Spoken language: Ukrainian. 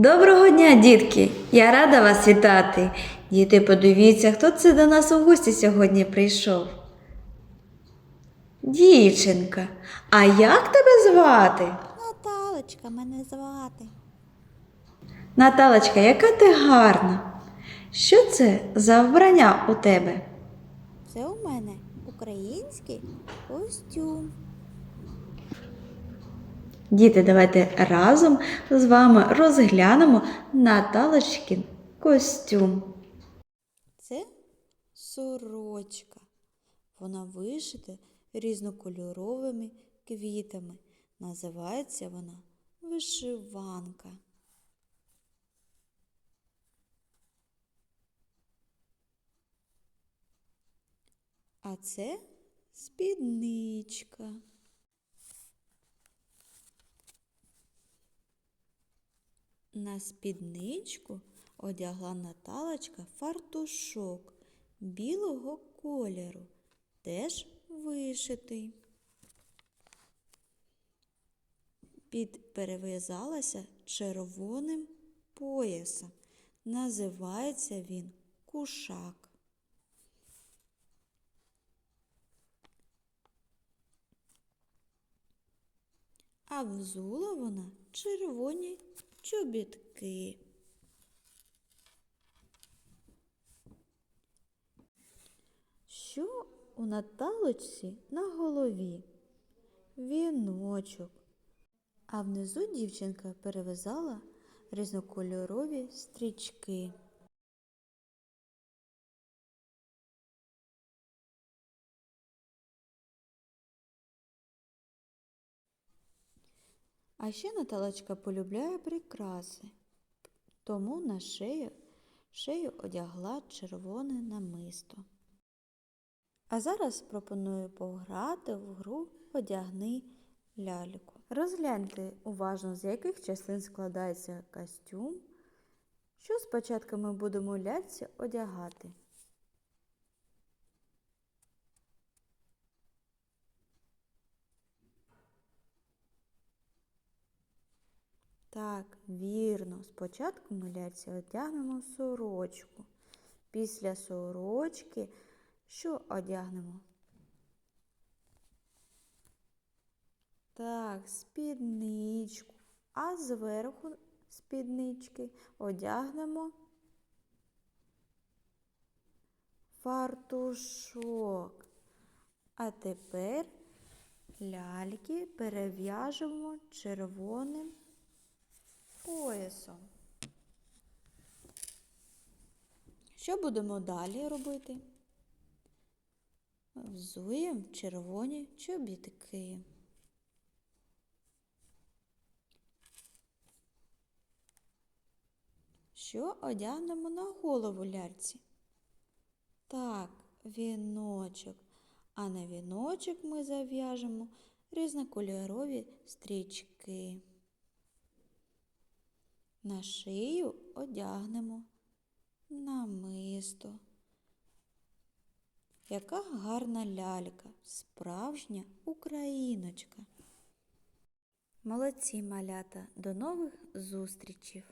Доброго дня, дітки! Я рада вас вітати. Діти, подивіться, хто це до нас у гості сьогодні прийшов. Дівчинка, а як тебе звати? Наталочка мене звати. Наталочка, яка ти гарна. Що це за вбрання у тебе? Це у мене український костюм. Діти, давайте разом з вами розглянемо Наталочкин костюм. Це сорочка. Вона вишита різнокольоровими квітами. Називається вона вишиванка. А це спідничка. На спідничку одягла Наталочка фартушок білого кольору, теж вишитий. Підперев'язалася червоним поясом. Називається він кушак. А взула вона червоні чобітки. Що у Наталочці на голові? Віночок. А внизу дівчинка перев'язала різнокольорові стрічки. А ще Наталочка полюбляє прикраси, тому на шею, шею одягла червоне намисто. А зараз пропоную пограти в гру Одягни ляльку. Розгляньте уважно, з яких частин складається костюм. Що спочатку ми будемо ляльці одягати. Так, вірно. Спочатку ми ляльці одягнемо сорочку. Після сорочки що одягнемо? Так, спідничку. А зверху спіднички одягнемо фартушок. А тепер ляльки перев'яжемо червоним поясом. Що будемо далі робити? Взуємо червоні чобітки. Що одягнемо на голову ляльці? Так, віночок. А на віночок ми зав'яжемо різнокольорові стрічки. На шию одягнемо намисто. Яка гарна лялька, справжня україночка. Молодці малята, до нових зустрічей!